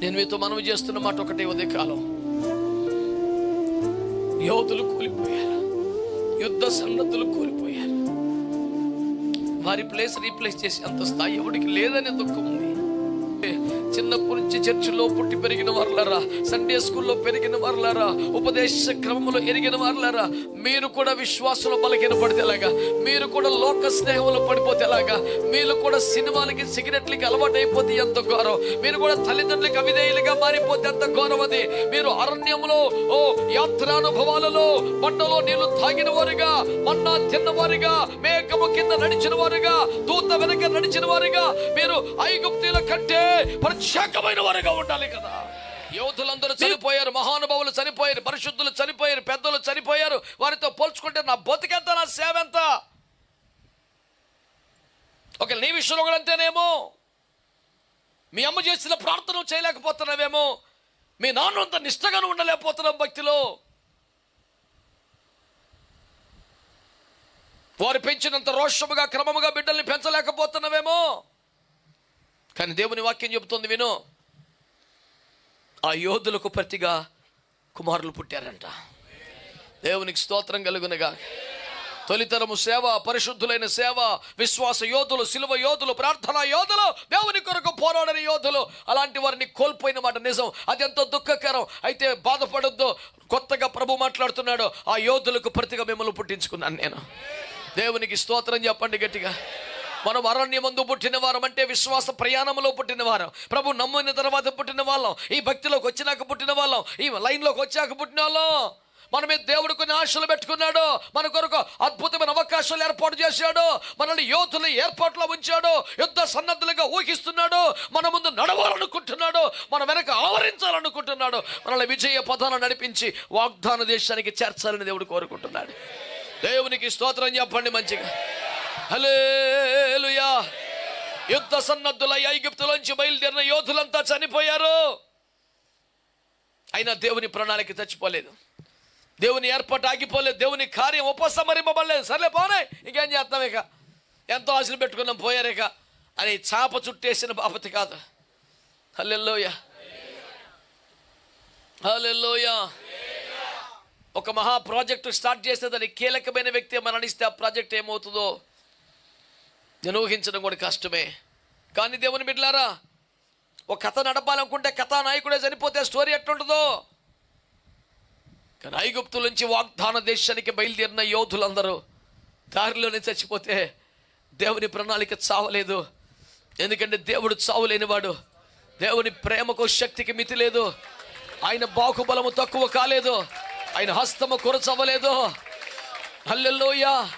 నేను మీతో మనవి చేస్తున్న మాట ఒకటే ఉదయ కాలం యోధులు కూలిపోయారు. యుద్ధ సన్నద్ధులు కూలిపోయారు. వారి ప్లేస్ రీప్లేస్ చేసే అంత స్థాయి ఎవరికి లేదనే దుఃఖం ఉంది. చిన్నప్పటి నుంచి చర్చిలో పుట్టి పెరిగిన వారులారా సండే స్కూల్లో పెరిగిన వారులారా ఉపదేశ క్రమంలో ఎరిగిన వారులారా మీరు కూడా విశ్వాసంలో బలహీన పడితేలాగా మీరు కూడా లోక స్నేహంలో పడిపోతేలాగా మీరు కూడా సినిమాలకి సిగరెట్లకి అలవాటు అయిపోతే ఎంత ఘోరం? మీరు కూడా తల్లిదండ్రులకి అవిధేయులుగా మారిపోతే ఎంత ఘోరం అది? మీరు అరణ్యంలో ఓ యాత్రానుభవాలలో పంటలో నీళ్ళు తాగిన వారుగా మన్నా తిన్నవారుగా మేకము కింద నడిచిన వారుగా దూత వెనక నడిచిన వారుగా మీరు ఐగుప్తుల కంటే ప్రత్యేకమైన వారుగా ఉండాలి కదా. యోధులందరూ చనిపోయారు మహానుభావులు చనిపోయారు పరిశుద్ధులు చనిపోయారు పెద్దలు చనిపోయారు. వారితో పోల్చుకుంటే నా బతికెంత నా సేవ ఎంత ఒక నీ విషయంలో కూడా అంతేనేమో? మీ అమ్మ చేసిన ప్రార్థన చేయలేకపోతున్నావేమో? మీ నాన్న అంత నిష్టగాను ఉండలేకపోతున్నాం భక్తిలో? వారు పెంచినంత రోషముగా క్రమముగా బిడ్డల్ని పెంచలేకపోతున్నావేమో? కానీ దేవుని వాక్యం చెబుతుంది విను. ఆ యోధులకు ప్రతిగా కుమారులు పుట్టారంట. దేవునికి స్తోత్రం కలుగునగా. తొలితరము సేవ పరిశుద్ధులైన సేవ విశ్వాస యోధులు సిలువ యోధులు ప్రార్థనా యోధులు దేవుని కొరకు పోరాడని యోధులు. అలాంటి వారిని కోల్పోయిన మాట నిజం. అది ఎంతో దుఃఖకరం. అయితే బాధపడొద్దు. కొత్తగా ప్రభు మాట్లాడుతున్నాడు. ఆ యోధులకు ప్రతిగా మిమ్మల్ని పుట్టించుకున్నాను నేను. దేవునికి స్తోత్రం చెప్పండి గట్టిగా. మనం అరణ్యమందు పుట్టిన వారం అంటే విశ్వాస ప్రయాణంలో పుట్టిన వారం ప్రభు నమ్మిన తర్వాత పుట్టిన వాళ్ళం ఈ భక్తిలోకి వచ్చినాక పుట్టిన వాళ్ళం ఈ లైన్లోకి వచ్చాక పుట్టిన వాళ్ళం మన మీద దేవుడు కొన్ని ఆశలు పెట్టుకున్నాడు. మన కొరకు అద్భుతమైన అవకాశాలు ఏర్పాటు చేశాడు. మనల్ని యోధులు ఏర్పాట్లో ఉంచాడు. యుద్ధ సన్నద్ధులుగా ఊహిస్తున్నాడు. మన ముందు నడవాలనుకుంటున్నాడు. మన వెనక ఆవరించాలనుకుంటున్నాడు. మనల్ని విజయ పదాలను నడిపించి వాగ్దాన దేశానికి చేర్చాలని దేవుడు కోరుకుంటున్నాడు. దేవునికి స్తోత్రం చెప్పండి మంచిగా. హలేలుయా యుద్ధ సన్నద్ధులై ఐగుప్తులోంచి బయలుదేరిన యోధులంతా చనిపోయారు. అయినా దేవుని ప్రణాళిక చచ్చిపోలేదు. దేవుని ఏర్పాటు ఆగిపోలేదు. దేవుని కార్యం ఉపసంహరింపబడలేదు. సర్లే పోనే ఇంకేం చేస్తాం ఇక? ఎంతో ఆశలు పెట్టుకున్నాం పోయారేక అని చాప చుట్టేసిన బాపతి కాదు. హల్లెల్లోయ హల్లెల్లోయ ఒక మహా ప్రాజెక్టు స్టార్ట్ చేస్తే దానికి కీలకమైన వ్యక్తి మరణిస్తే ఆ ప్రాజెక్ట్ ఏమవుతుందో నిర్వహించడం ఊహించడం కూడా కష్టమే. కానీ దేవుని బిడ్డలారా ఒక కథ నడపాలనుకుంటే కథానాయకుడే చనిపోతే స్టోరీ ఎట్లుంటుందో? కానీ ఐగుప్తు నుంచి వాగ్దాన దేశానికి బయలుదేరిన యోధులందరూ దారిలోనే చచ్చిపోతే దేవుని ప్రణాళిక చావలేదు. ఎందుకంటే దేవుడు చావులేనివాడు. దేవుని ప్రేమకు శక్తికి మితి లేదు. ఆయన బాహుబలము తక్కువ కాలేదు. ఆయన హస్తము కొరచవ్వలేదు. హల్లెలూయా!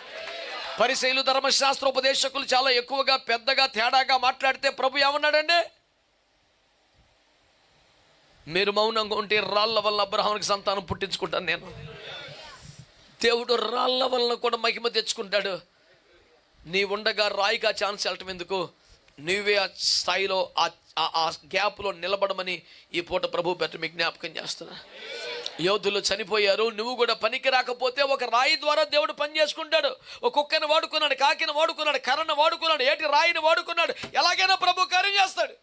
పరిశైలు ధర్మశాస్త్ర ఉపదేశకులు చాలా ఎక్కువగా పెద్దగా తేడాగా మాట్లాడితే ప్రభు ఏమన్నాడండి? మీరు మౌనంగా ఉంటే రాళ్ళ వల్ల అబ్రహానికి సంతానం పుట్టించుకుంటాను నేను. దేవుడు రాళ్ళ వలన కూడా మహిమ తెచ్చుకుంటాడు. నీ ఉండగా రాయిగా ఛాన్స్ వెళ్ళటం ఎందుకు? నువ్వే ఆ స్థాయిలో ఆ- ఆ- ఆ గ్యాప్లో నిలబడమని ఈ పూట ప్రభు పెట్ట మీకు జ్ఞాపకం చేస్తున్నా. యోధులు చనిపోయారు. నువ్వు కూడా పనికి రాకపోతే ఒక రాయి ద్వారా దేవుడు పని చేసుకుంటాడు. ఒక కుక్కని వాడుకున్నాడు కాకిని వాడుకున్నాడు కర్రను వాడుకున్నాడు ఏటి రాయిని వాడుకున్నాడు. ఎలాగైనా ప్రభు కార్యం చేస్తాడు.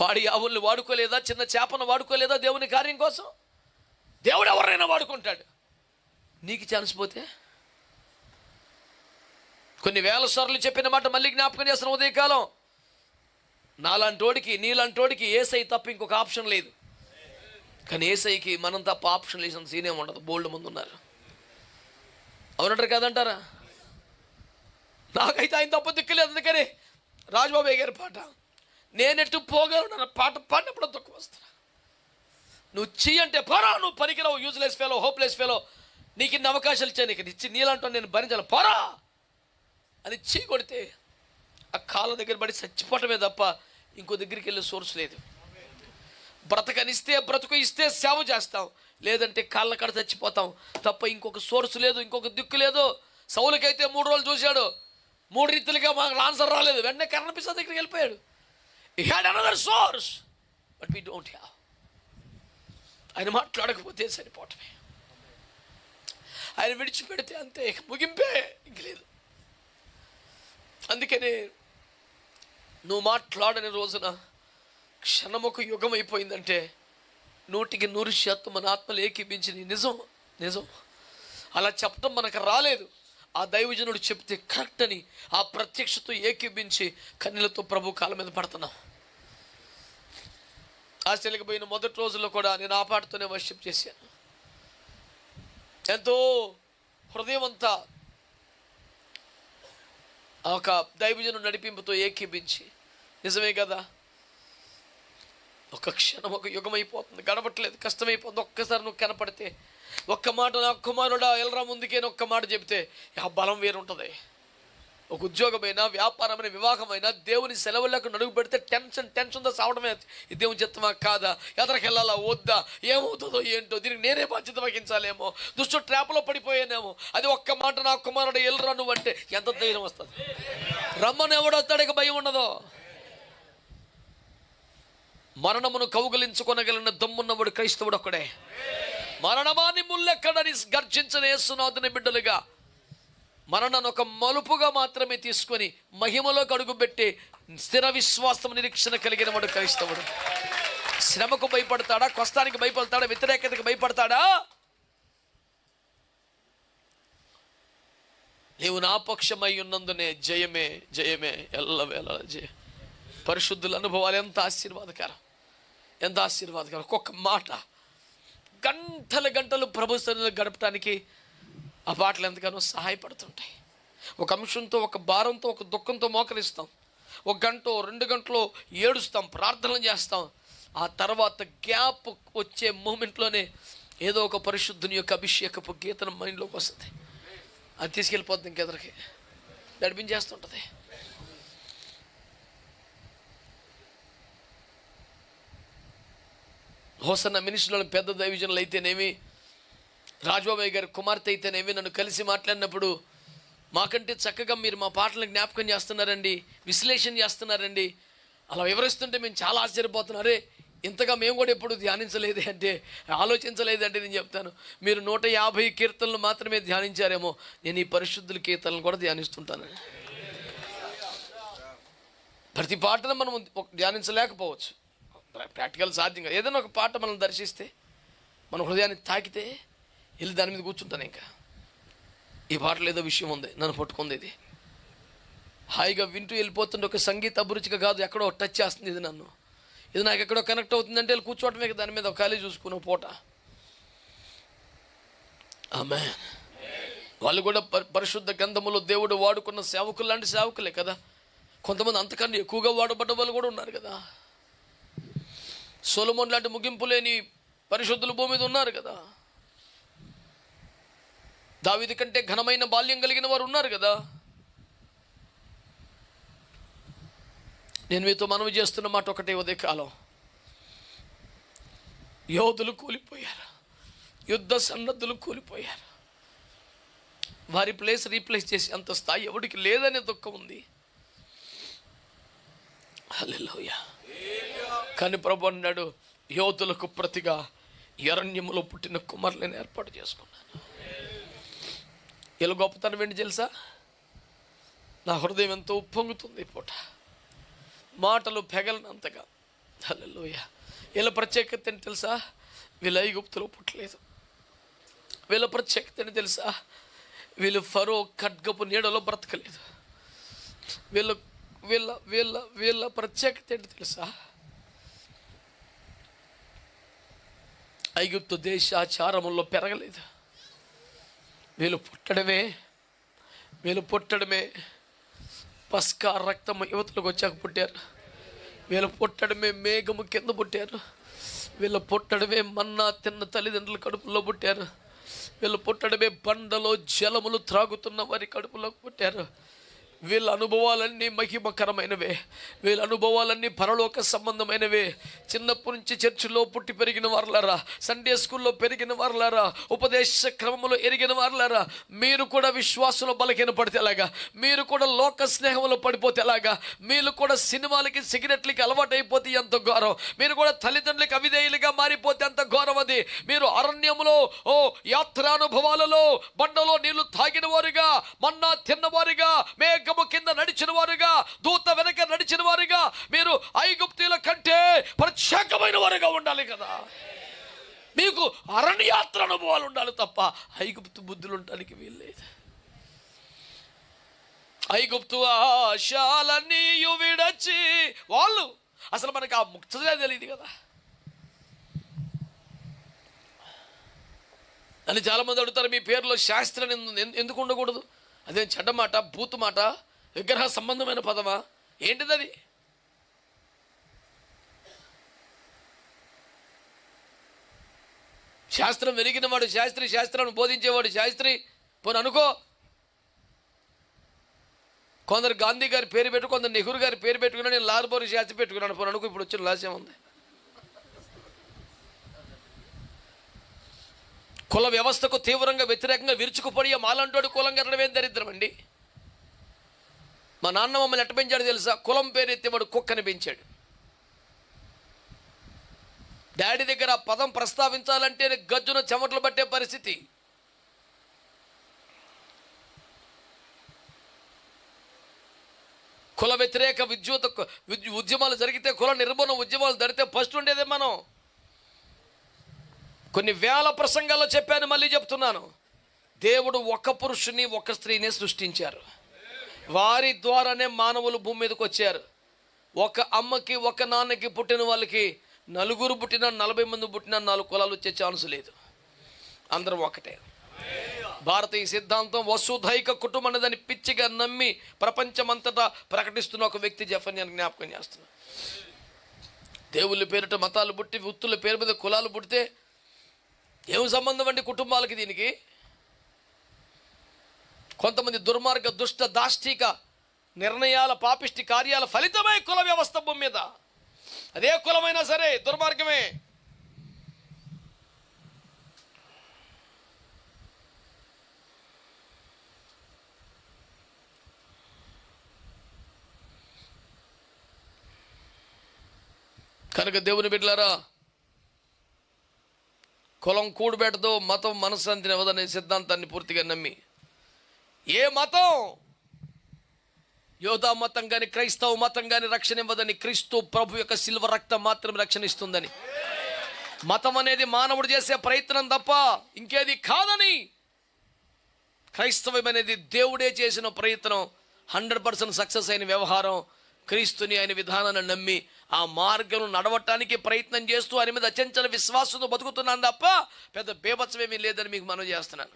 పాడి ఆవుల్ని వాడుకోలేదా? చిన్న చేపను వాడుకోలేదా దేవుని కార్యం కోసం? దేవుడు ఎవరైనా వాడుకుంటాడు. నీకు ఛాన్స్ పోతే? కొన్ని వేల సార్లు చెప్పిన మాట మళ్ళీ జ్ఞాపకం చేస్తున్న ఉదయకాలం. నాలాంటోడికి నీలాంటోడికి ఏసై తప్ప ఇంకొక ఆప్షన్ లేదు. కానీ ఏసైకి మనం తప్ప ఆప్షన్ లేసిన సీనే ఉండదు. బోల్డ్ ముందు ఉన్నారు. అవునంటారు కదంటారా? నాకైతే ఆయన తప్ప దిక్కులేదు అందుకని రాజబాబు గారి పాట నేనెట్టు పోగలను పాట పాడినప్పుడు తక్కువ వస్తా నువ్వు చెయ్యి అంటే పోరా నువ్వు పనికిరావు యూజ్లెస్ ఫెలో హోప్లెస్ ఫెలో నీకు ఇన్ని అవకాశాలు ఇచ్చాను నీకు ఇచ్చి నీళ్ళంటూ నేను భరించాలి. పోరా! అని చెయ్యి కొడితే ఆ కాళ్ళ దగ్గర పడి చచ్చిపోవటమే తప్ప ఇంకో దగ్గరికి వెళ్ళే సోర్స్ లేదు. బ్రతకనిస్తే బ్రతుకు ఇస్తే సేవ చేస్తాం. లేదంటే కాళ్ళ కడ చచ్చిపోతాం. తప్ప ఇంకొక సోర్స్ లేదు ఇంకొక దిక్కు లేదు. సౌలకైతే మూడు రోజులు చూశాడు. మూడు రీతిలుగా మాకు ఆన్సర్ రాలేదు. వెంటనే కరణపిసా దగ్గరికి వెళ్ళిపోయాడు. He had another source but we don't have ఆయన మాట్లాడకపోతే సరిపోవటమే. ఆయన విడిచిపెడితే అంతే ఇక ముగింపే ఇంక లేదు. అందుకనే నువ్వు మాట్లాడని రోజున క్షణముకు యుగం అయిపోయిందంటే నూటికి నూరు శాతం మన ఆత్మలు ఏకీపించింది నిజం నిజం. అలా చెప్పడం మనకు రాలేదు. ఆ దైవజనుడు చెప్తే కరెక్ట్ అని ఆ ప్రత్యక్షతో ఏకీపించి కన్నీలతో ప్రభు కాళ్ళ మీద పడుతున్నాం. ఆస్ట్రేలియాకి పోయిన మొదటి రోజుల్లో కూడా నేను ఆ పాటతోనే వర్షిప్ చేశాను. ఎంతో హృదయం అంతా ఒక దైవజను నడిపింపుతో ఏకీపించి నిజమే కదా? ఒక క్షణం ఒక యుగం అయిపోతుంది గడపట్లేదు కష్టమైపోతుంది. ఒక్కసారి నువ్వు కనపడితే ఒక్క మాట నా కుమారుడా ఎలరా ముందుకే ఒక్క మాట చెబితే ఆ బలం వేరుంటుంది. ఒక ఉద్యోగమైనా వ్యాపారమైన వివాహమైనా దేవుని సెలవులకు నడుగు పెడితే టెన్షన్ టెన్షన్తో సావడమే ఈ దేవుని చెత్తమా కాదా? ఎదరికి వెళ్ళాలా? వద్దా? ఏమవుతుందో ఏంటో? దీనికి నేనే బాధ్యత వహించాలేమో? దుష్టు ట్రాప్లో పడిపోయానేమో? అది ఒక్క మాట నా కుమారుడు ఎల్రా నువ్వు అంటే ఎంత ధైర్యం వస్తుంది? రమ్మని ఎవడొస్తాడు ఇక భయం ఉండదో. మరణమును కౌగలించుకొనగలిగిన దమ్మున్నవాడు క్రైస్తవుడు ఒక్కడే. మరణమాని ముల్లెక్కడని గర్జించిన యేసునాథుని బిడ్డలుగా మరణను ఒక మలుపుగా మాత్రమే తీసుకొని మహిమలోకి అడుగుపెట్టి స్థిర విశ్వాసం నిరీక్షణ కలిగిన వాడు క్రైస్తవుడు. శ్రమకు భయపడతాడా? కష్టానికి భయపడతాడా? వ్యతిరేకతకు భయపడతాడా? నీవు నా పక్షమై ఉన్నందునే జయమే జయమే ఎల్లవేళ జయ. పరిశుద్ధుల అనుభవాలు ఎంత ఆశీర్వాదకరం ఎంత ఆశీర్వాదకరం. ఒక్కొక్క మాట గంటల గంటలు ప్రభు గడపటానికి గడపడానికి ఆ పాటలు ఎంతగానో సహాయపడుతుంటాయి. ఒక అంశంతో ఒక భారంతో ఒక దుఃఖంతో మోకరిస్తాం. ఒక గంట రెండు గంటలో ఏడుస్తాం ప్రార్థనలు చేస్తాం. ఆ తర్వాత గ్యాప్ వచ్చే మూమెంట్లోనే ఏదో ఒక పరిశుద్ధుని యొక్క అభిషేకపు గీతన మైండ్లోకి వస్తుంది. అది తీసుకెళ్ళిపోతుంది ఇంకెదరికి. నడిపించేస్తుంటుంది హోసన్న మినిస్టర్లో పెద్ద దైవజనులు అయితేనేమి రాజబాబాయ్ గారి కుమార్తె అయితేనేమి నన్ను కలిసి మాట్లాడినప్పుడు మాకంటే చక్కగా మీరు మా పాటలను జ్ఞాపకం చేస్తున్నారండి విశ్లేషణ చేస్తున్నారండి. అలా వివరిస్తుంటే మేము చాలా ఆశ్చర్యపోతున్నారే ఇంతగా మేము కూడా ఎప్పుడు ధ్యానించలేదే అంటే ఆలోచించలేదే అంటే నేను చెప్తాను. మీరు నూట యాభై కీర్తనలు మాత్రమే ధ్యానించారేమో నేను ఈ పరిశుద్ధుల కీర్తనలు కూడా ధ్యానిస్తుంటాను. ప్రతి పాటను మనం ధ్యానించలేకపోవచ్చు. ప్రాక్టికల్ సాధ్యం కాదు. ఏదైనా ఒక పాట మనం దర్శిస్తే మన హృదయాన్ని తాకితే వెళ్ళి దాని మీద కూర్చుంటాను ఇంకా. ఈ పాటలో ఏదో విషయం ఉంది నన్ను పట్టుకుంది ఇది. హాయిగా వింటూ వెళ్ళిపోతుంటే ఒక సంగీత అభిరుచిగా కాదు ఎక్కడో టచ్ చేస్తుంది ఇది నన్ను. ఇది నాకు ఎక్కడో కనెక్ట్ అవుతుందంటే వెళ్ళి కూర్చోవటమే దాని మీద ఒక ఖాళీ చూసుకున్న పూట. ఆమె వాళ్ళు కూడా పరి- పరిశుద్ధ గంధములో దేవుడు వాడుకున్న సేవకులు లాంటి సేవకులే కదా. కొంతమంది అంతకన్నా ఎక్కువగా వాడబడ్డ వాళ్ళు కూడా ఉన్నారు కదా. సొలమోన్ లాంటి ముగింపు లేని పరిశుద్ధులు భూమి మీద ఉన్నారు కదా. దావిది కంటే ఘనమైన బాల్యం కలిగిన వారు ఉన్నారు కదా. నేను మీతో మనవి చేస్తున్న మాట ఒకటే ఉదయ కాలం యోధులు కూలిపోయారు. యుద్ధ సన్నద్ధులు కూలిపోయారు. వారి ప్లేస్ రీప్లేస్ చేసే అంత స్థాయి ఎవడికి లేదనే దుఃఖం ఉంది. హలోయ కానీ ప్రభు అన్నాడు యోధులకు ప్రతిగా ఎరణ్యములో పుట్టిన కుమారులను ఏర్పాటు చేసుకున్నాను. ఇలా గొప్పతనం ఏంటి తెలుసా? నా హృదయం ఎంతో ఉప్పొంగుతుంది పూట. మాటలు పెగలనంతగా. హలోయ వీళ్ళ ప్రత్యేకత ఏంటి తెలుసా? వీళ్ళ ఐగుప్తులో పుట్టలేదు. వీళ్ళ ప్రత్యేకత ఏంటి తెలుసా? వీళ్ళు ఫరో ఖడ్గపు నీడలో బ్రతకలేదు. వీళ్ళ వీళ్ళ వీళ్ళ వీళ్ళ ప్రత్యేకత ఏంటి తెలుసా? ఐగుప్తు దేశాచారముల్లో పెరగలేదు. వీళ్ళు పుట్టడమే వీళ్ళు పుట్టడమే. పస్కా రక్తము యువతలకు వచ్చాక పుట్టారు. వీళ్ళు పుట్టడమే మేఘము కింద పుట్టారు. వీళ్ళు పుట్టడమే మన్నా తిన్న తల్లిదండ్రుల కడుపులో పుట్టారు. వీళ్ళు పుట్టడమే బండలో జలములు త్రాగుతున్న వారి కడుపులో పుట్టారు. వీళ్ళ అనుభవాలన్నీ మహిమకరమైనవే. వీళ్ళ అనుభవాలన్నీ పరలోక సంబంధమైనవే. చిన్నప్పటి నుంచి చర్చిలో పుట్టి పెరిగిన వారులారా సండే స్కూల్లో పెరిగిన వారులారా ఉపదేశ క్రమంలో ఎరిగిన వారులారా మీరు కూడా విశ్వాసంలో బలహీన పడితేలాగా మీరు కూడా లోక స్నేహంలో పడిపోతేలాగా మీరు కూడా సినిమాలకి సిగరెట్లకి అలవాటు అయిపోతే ఎంత ఘోరం? మీరు కూడా తల్లిదండ్రులకి అవిధేయులుగా మారిపోతే ఎంత ఘోరం అది? మీరు అరణ్యములో ఓ యాత్రానుభవాలలో బండలో నీళ్ళు తాగిన వారుగా మన్నా తిన్నవారుగా మేఘము కింద నడిచిన వారుగా దూత వెనక నడిచిన వారుగా మీరు ఐగుప్తుల కంటే ప్రత్యేకమైన వారుగా ఉండాలి కదా. మీకు అరణ్యాత్ర అనుభవాలు ఉండాలి తప్ప ఐగుప్తు బుద్ధులు ఉండడానికి వీల్లేదు. ఐగుప్తు ఆశాలన్నీ విడచి వాళ్ళు అసలు మనకు ఆ ముక్తగా తెలియదు కదా. అని చాలామంది అడుగుతారు మీ పేరులో శాస్త్రం ఎందు- ఎందుకు ఉండకూడదు? అదేం చెడ్డ మాట బూతు మాట విగ్రహ సంబంధమైన పదమా? ఏంటిది అది శాస్త్రం వెలిగినవాడు శాస్త్రి శాస్త్రాన్ని బోధించేవాడు శాస్త్రి. పోను అనుకో. కొందరు గాంధీ గారి పేరు పెట్టు కొందరు నెహ్రూ గారి పేరు పెట్టుకున్నా నేను లాల్బోరి శాస్త్రి పెట్టుకున్నాను. పోను అనుకో ఇప్పుడు వచ్చిన లాస్యం ఉంది. కుల వ్యవస్థకు తీవ్రంగా వ్యతిరేకంగా విరుచుకుపడి మాలంటోడు కులం కట్టడమేం దరిద్రం అండి? మా నాన్న మమ్మల్ని ఎట్ట పెంచాడు తెలుసా? కులం పేరు వాడు కుక్కని పెంచాడు. డాడీ దగ్గర పదం ప్రస్తావించాలంటే గజ్జున చెమటలు పట్టే పరిస్థితి. కుల వ్యతిరేక విద్యుత్ విద్యు- ఉద్యమాలు జరిగితే కుల నిర్మూలన ఉద్యమాలు జరిగితే ఫస్ట్ ఉండేదే మనం. కొన్ని వేల ప్రసంగాల్లో చెప్పాను మళ్ళీ చెప్తున్నాను. దేవుడు ఒక పురుషుని ఒక స్త్రీనే సృష్టించారు. వారి ద్వారానే మానవులు భూమి మీదకి వచ్చారు. ఒక అమ్మకి ఒక నాన్నకి పుట్టిన వాళ్ళకి నలుగురు పుట్టిన నలభై మంది పుట్టిన నాలుగు కులాలు వచ్చే ఛాన్స్ లేదు. అందరం ఒకటే. భారతీయ సిద్ధాంతం వసుధైక కుటుంబం అనేదాన్ని పిచ్చిగా నమ్మి ప్రపంచమంతటా ప్రకటిస్తున్న ఒక వ్యక్తి జఫన్యాన్ని జ్ఞాపకం చేస్తున్నా. దేవుళ్ళ పేరిట మతాలు పుట్టి వృత్తుల పేరు మీద కులాలు పుడితే ఏం సంబంధం అండి కుటుంబాలకి దీనికి? కొంతమంది దుర్మార్గ దుష్ట దాష్టిక నిర్ణయాల పాపిష్టి కార్యాల ఫలితమే కుల వ్యవస్థ భూమి మీద. అదే కులమైనా సరే దుర్మార్గమే. కనుక దేవుని బిడ్డలారా కులం కూడబెట్టదు మతం మనశ్శాంతిని ఇవ్వదనే సిద్ధాంతాన్ని పూర్తిగా నమ్మి. ఏ మతం? యోధా మతం కానీ క్రైస్తవ మతం కానీ రక్షణ ఇవ్వదని క్రీస్తు ప్రభు యొక్క సిల్వ రక్తం మాత్రం రక్షణ ఇస్తుందని మతం అనేది మానవుడు చేసే ప్రయత్నం తప్ప ఇంకేది కాదని. క్రైస్తవం అనేది దేవుడే చేసిన ప్రయత్నం హండ్రెడ్ పర్సెంట్ సక్సెస్ అయిన వ్యవహారం క్రీస్తుని ఆయన విధానాన్ని నమ్మి ఆ మార్గం నడవటానికి ప్రయత్నం చేస్తూ ఆయన మీద అచంచల విశ్వాసంతో బతుకుతున్నాను తప్ప పెద్ద బేభత్సమేమీ లేదని మీకు మనం చేస్తున్నాను.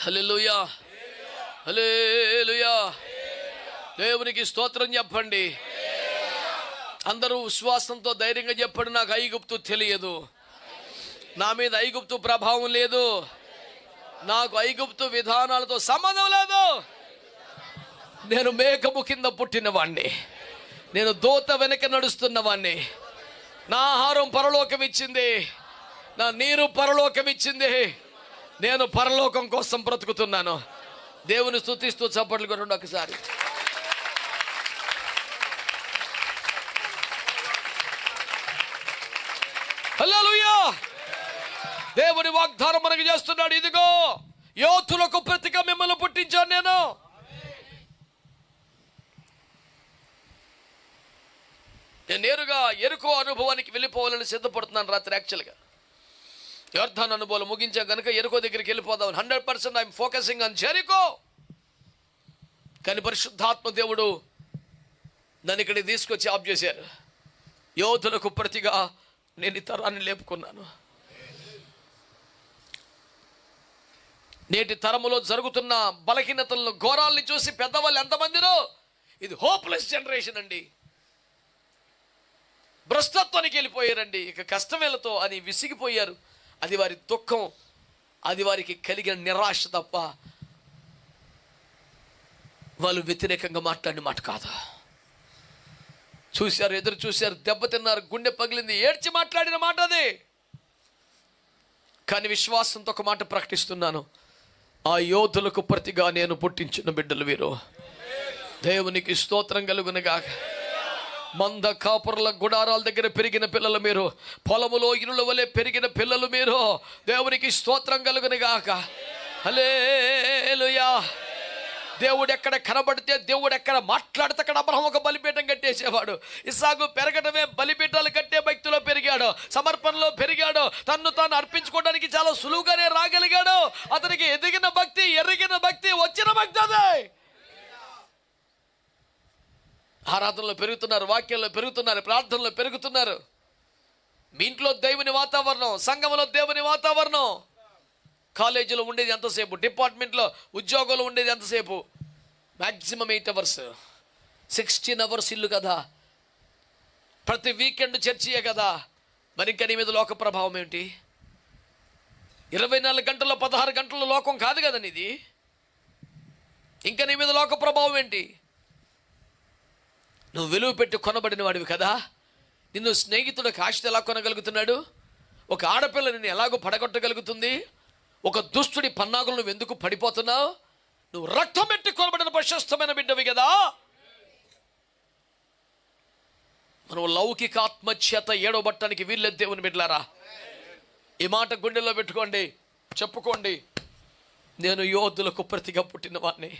హల్లెలూయా. హలేలుయా దేవునికి స్తోత్రం చెప్పండి. అందరూ విశ్వాసంతో ధైర్యంగా చెప్పండి నాకు ఐగుప్తు తెలియదు. నా మీద ఐగుప్తు ప్రభావం లేదు. నాకు ఐగుప్తు విధానాలతో సంబంధం లేదు. నేను మేకము కింద పుట్టిన వాణ్ణి నేను దూత వెనక నడుస్తున్న వాణ్ణి. నా ఆహారం పరలోకం ఇచ్చింది నా నీరు పరలోకం ఇచ్చింది నేను పరలోకం కోసం బ్రతుకుతున్నాను. దేవుని స్థుతిస్తూ చప్పట్లు కొనండి ఒకసారి. హల్లెలూయా! దేవుని వాగ్దానం మనకు చేస్తున్నాడు. ఇదిగో యోధులకు ప్రతిగా మిమ్మల్ని పుట్టించాను నేను. నేను నేరుగా ఎరుకో అనుభవానికి వెళ్ళిపోవాలని సిద్ధపడుతున్నాను రాత్రి యాక్చువల్గా యోర్ధాన్ అనుభవాలు ముగించా కనుక ఎరుకో దగ్గరికి వెళ్ళిపోదాం hundred percent I'm focusing on Jericho. కానీ పరిశుద్ధాత్మ దేవుడు నన్ను ఇక్కడికి తీసుకొచ్చి ఆప్ చేశారు. యోధులకు ప్రతిగా నేను ఈ తరాన్ని లేపుకున్నాను. నేటి తరములో జరుగుతున్న బలహీనతలను ఘోరాల్ని చూసి పెద్దవాళ్ళు ఎంతమందినో? ఇది హోప్లెస్ జనరేషన్ అండి. భ్రష్టత్వానికి వెళ్ళిపోయారండి. ఇక కష్టమేలతో అని విసిగిపోయారు. అది వారి దుఃఖం. అది వారికి కలిగిన నిరాశ తప్ప వాళ్ళు వ్యతిరేకంగా మాట్లాడిన మాట కాదు? చూశారు ఎదురు చూశారు దెబ్బతిన్నారు గుండె పగిలింది ఏడ్చి మాట్లాడిన మాట అది. కానీ విశ్వాసంతో ఒక మాట ప్రకటిస్తున్నాను. ఆ యోధులకు ప్రతిగా నేను పుట్టించిన బిడ్డలు వీరు. దేవునికి స్తోత్రం కలుగునగా మంద కాపురల గుడారాల దగ్గర పెరిగిన పిల్లలు మీరు. పొలములో ఇనుల వలె పెరిగిన పిల్లలు మీరు. దేవునికి స్తోత్రం కలుగునగాక. హలేలుయా దేవుడు ఎక్కడ కనబడితే దేవుడు ఎక్కడ మాట్లాడితే అక్కడ అబ్రహం ఒక బలిపీఠం కట్టేసేవాడు. ఇసాగు పెరగటమే బలిపీఠాలు కట్టే భక్తిలో పెరిగాడు. సమర్పణలో పెరిగాడు. తన్ను తాను అర్పించుకోవడానికి చాలా సులువుగానే రాగలిగాడు. అతనికి ఎదిగిన భక్తి ఎరిగిన భక్తి వచ్చిన భక్తి అదే. ఆరాధనలో పెరుగుతున్నారు వాక్యంలో పెరుగుతున్నారు ప్రార్థనలో పెరుగుతున్నారు. మీ ఇంట్లో దేవుని వాతావరణం సంఘంలో దేవుని వాతావరణం. కాలేజీలో ఉండేది ఎంతసేపు? డిపార్ట్మెంట్లో ఉద్యోగంలో ఉండేది ఎంతసేపు? Maximum eight hours. Sixteen hours ఇల్లు కదా. ప్రతి వీకెండ్ చర్చియే కదా. మరి ఇంకా నీ మీద లోక ప్రభావం ఏమిటి? ఇరవై నాలుగు గంటల్లో పదహారు గంటల లోకం కాదు కదా నీది. ఇంకా నీ మీద లోక ప్రభావం ఏంటి? నువ్వు విలువ పెట్టి కొనబడిన వాడివి కదా? నిన్ను స్నేహితుడికి ఆశ ఎలా కొనగలుగుతున్నాడు? ఒక ఆడపిల్ల నిన్ను ఎలాగో పడగొట్టగలుగుతుంది? ఒక దుష్టుడి పన్నాగులు నువ్వు ఎందుకు పడిపోతున్నావు? నువ్వు రక్తం పెట్టి కొనబడిన ప్రశస్తమైన బిడ్డవి కదా? మనం లౌకిక ఆత్మహత్యత ఏడవబట్టడానికి వీళ్ళే దేవుని బిడ్డలారా? ఈ మాట గుండెల్లో పెట్టుకోండి చెప్పుకోండి. నేను యోధులకు ప్రతిగా పుట్టిన వాడిని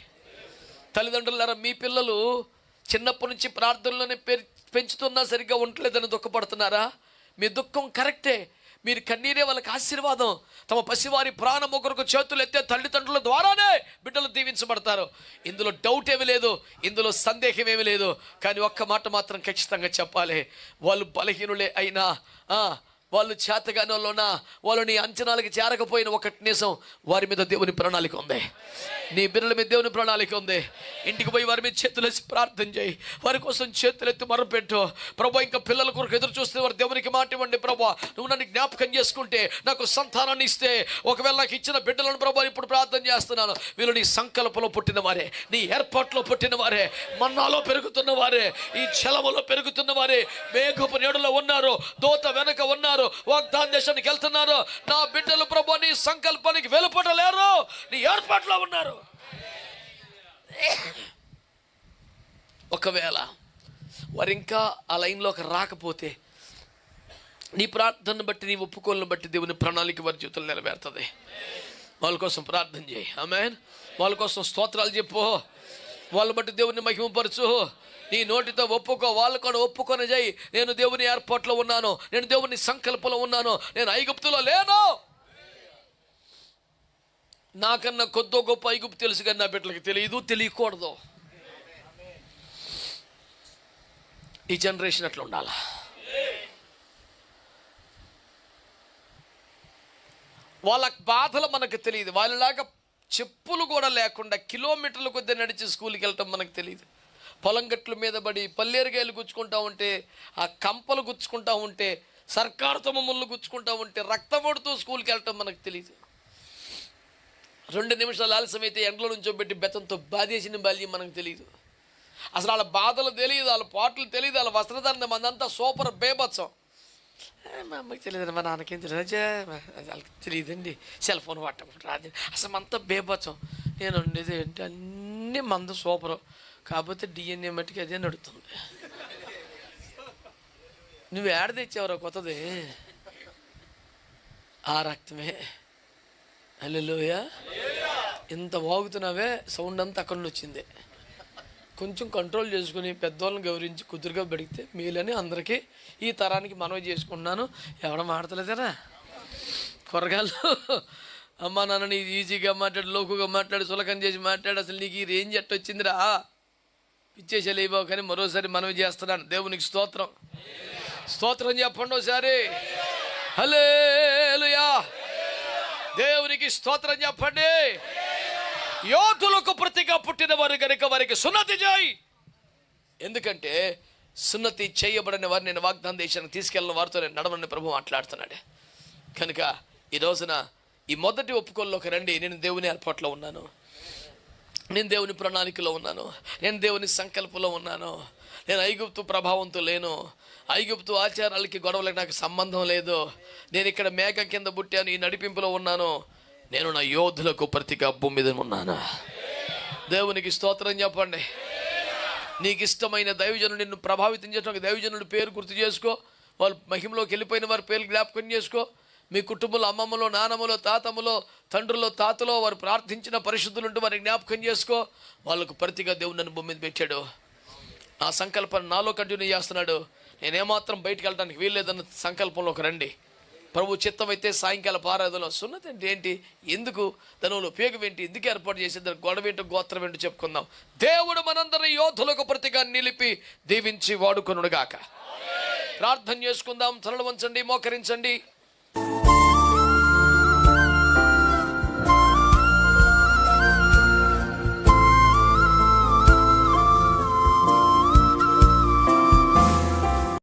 తల్లిదండ్రులారా మీ పిల్లలు చిన్నప్పటి నుంచి ప్రార్థనలోనే పె- పెంచుతున్నా సరిగ్గా ఉండలేదని దుఃఖపడుతున్నారా? మీ దుఃఖం కరెక్టే. మీరు కన్నీరే వాళ్ళకి ఆశీర్వాదం. తమ పసివారి ప్రాణం ఒకరికి చేతులు ఎత్తే తల్లిదండ్రుల ద్వారానే బిడ్డలు దీవించబడతారు. ఇందులో డౌట్ ఏమీ లేదు. ఇందులో సందేహం ఏమి లేదు. కానీ ఒక్క మాట మాత్రం ఖచ్చితంగా చెప్పాలి. వాళ్ళు బలహీనులే అయినా వాళ్ళు చేతగాని వాళ్ళున్నా వాళ్ళు నీ అంచనాలకి చేరకపోయిన ఒక నిజం వారి మీద దేవుని ప్రణాళిక ఉంది. నీ బిడ్డల మీద దేవుని ప్రణాళిక ఉంది. ఇంటికి పోయి వారి మీద చేతులేసి ప్రార్థన చేయి. వారి కోసం చేతులెత్తి మరపెట్టు ప్రభా ఇంకా పిల్లల కొరకు ఎదురు చూస్తే వారు దేవునికి మాట ఇవ్వండి ప్రభా. నువ్వు నన్ను జ్ఞాపకం చేసుకుంటే నాకు సంతానాన్ని ఇస్తే ఒకవేళ నాకు ఇచ్చిన బిడ్డలను ప్రభా ఇప్పుడు ప్రార్థన చేస్తున్నాను. వీళ్ళు నీ సంకల్పంలో పుట్టిన వారే నీ ఏర్పాట్లో పుట్టిన వారే మన్నాలో పెరుగుతున్న వారే ఈ చెలవలో పెరుగుతున్న వారే మేఘపు నేడులో ఉన్నారు దోత వెనక ఉన్నారు వాగ్దాన దేశానికి వెళ్తున్నారు. నా బిడ్డలు ప్రభు నీ సంకల్పానికి వెలుపడలేరు. నీ ఏర్పాట్లో ఉన్నారు. ఒకవేళ వారు ఇంకా ఆ లైన్లోకి రాకపోతే నీ ప్రార్థనను బట్టి నీ ఒప్పుకోలను బట్టి దేవుని ప్రణాళిక వారి జీవితంలో నెరవేరుతుంది. వాళ్ళ కోసం ప్రార్థన చేయి. ఆమె వాళ్ళ కోసం స్తోత్రాలు చెప్పు. వాళ్ళ బట్టి దేవుని మహిమపరచు. నీ నోటితో ఒప్పుకో వాళ్ళు కూడా ఒప్పుకొని చేయి. నేను దేవుని ఏర్పాట్లో ఉన్నాను. నేను దేవుని సంకల్పంలో ఉన్నాను. నేను ఐగుప్తులో లేను. నాకన్నా కొద్దో గొప్ప ఐగుప్తు తెలుసు కానీ నా బిడ్డలకి తెలియదు తెలియకూడదు. ఈ జనరేషన్ అట్లా ఉండాలా? వాళ్ళ బాధలు మనకు తెలియదు. వాళ్ళలాగా చెప్పులు కూడా లేకుండా కిలోమీటర్ల కొద్ది నడిచి స్కూల్కి వెళ్ళటం మనకు తెలియదు. పొలం గట్ల మీద పడి పల్లేరుగాయలు గుచ్చుకుంటా ఉంటే ఆ కంపలు గుచ్చుకుంటా ఉంటే సర్కారు మమ్మల్ని గుచ్చుకుంటా ఉంటే రక్తమొడుతూ స్కూల్కి వెళ్ళటం మనకు తెలియదు. రెండు నిమిషాలు ఆలస్యమైతే ఎండలో నుంచో పెట్టి బెత్తంతో బాధేసిన బాల్యం మనకు తెలియదు అసలు వాళ్ళ బాధలు తెలియదు వాళ్ళ పాటలు తెలియదు వాళ్ళ వస్త్రధారణ మందంతా సూపర్ బేబత్సం మా అమ్మకి తెలియదు మా నాన్నకేం తెలియదు అజ్జా, వాళ్ళకి తెలియదండి సెల్ ఫోన్ వాడటం రాదు. అసలు అంతా బేబత్సం నేను ఉండేది ఏంటి? అన్ని మంద సూపరు. కాకపోతే డిఎన్ఏ మట్టికి అదే నడుతుంది. నువ్వు ఏడ తెచ్చావురా కొత్తది? ఆ రక్తమే. అల్లెలోయ ఇంత వాగుతున్నావే సౌండ్ అంతా అక్కడ నుండి వచ్చింది. కొంచెం కంట్రోల్ చేసుకుని పెద్దవాళ్ళని గౌరవించి కుదురుగా పెడిగితే మేలని అందరికీ ఈ తరానికి మనవి చేసుకుంటున్నాను. ఎవడ మాడతలేదరా కూరగాయలు అమ్మా నాన్న నీ ఈజీగా మాట్లాడు లోకుగా మాట్లాడు సులకం చేసి మాట్లాడు అసలు నీకు ఈ రేంజ్ ఎట్ట వచ్చిందిరా? ఇచ్చేసేలేబావు కానీ మరోసారి మనవి చేస్తున్నాను. దేవునికి స్తోత్రం. స్తోత్రం చెప్పండి ఒకసారి. హలే దేవునికి స్తోత్రం చెప్పండి. యోధులకు ప్రతిగా పుట్టిన వారు కనుక వారికి సున్నతి చేయి. ఎందుకంటే సున్నతి చేయబడిన వారిని నేను వాగ్దాన దేశానికి తీసుకెళ్ళిన వారితో నేను నడవని ప్రభు మాట్లాడుతున్నాడే. కనుక ఈ రోజున ఈ మొదటి ఒప్పుకోల్లోకి రండి నేను దేవుని ఏర్పాట్లో ఉన్నాను. నేను దేవుని ప్రణాళికలో ఉన్నాను. నేను దేవుని సంకల్పంలో ఉన్నాను. నేను ఐగుప్తు ప్రభావంతో లేను. ఐగుప్తు ఆచారాలకి గొడవలకి నాకు సంబంధం లేదు. నేను ఇక్కడ మేఘం కింద పుట్టాను ఈ నడిపింపులో ఉన్నాను. నేను నా యోధులకు ప్రతిగా భూమి మీద ఉన్నాను. దేవునికి స్తోత్రం చెప్పండి. నీకు ఇష్టమైన దైవజనుడు నిన్ను ప్రభావితం చేసిన దైవజనుడి పేరు గుర్తు చేసుకో. వాళ్ళు మహిమలోకి వెళ్ళిపోయిన వారి పేర్లు జ్ఞాపకం చేసుకో. మీ కుటుంబంలో అమ్మమ్మలో నానమ్మలో తాతమ్మలో తండ్రులో తాతలో వారు ప్రార్థించిన పరిశుద్ధులుంటూ వారిని జ్ఞాపకం చేసుకో. వాళ్ళకు ప్రతిగా దేవుడు నన్ను భూమి మీద పెట్టాడు. ఆ సంకల్పాన్ని నాలో కంటిన్యూ చేస్తున్నాడు. నేనేమాత్రం బయటికి వెళ్ళడానికి వీల్లేదన్న సంకల్పంలోకి రండి. ప్రభు చిత్తమైతే సాయంకాల పారాధనలో సున్నతి అంటే ఏంటి? ఎందుకు? దానిలో ఉపయోగం ఏంటి? ఎందుకు ఏర్పాటు చేసి దాని గొడవ ఏంటో గోత్రం ఏంటో చెప్పుకుందాం. దేవుడు మనందరి యోధులకు ప్రతిగా నిలిపి దీవించి వాడుకొనుడుగాక ప్రార్థన చేసుకుందాం. తలలు వంచండి మోకరించండి.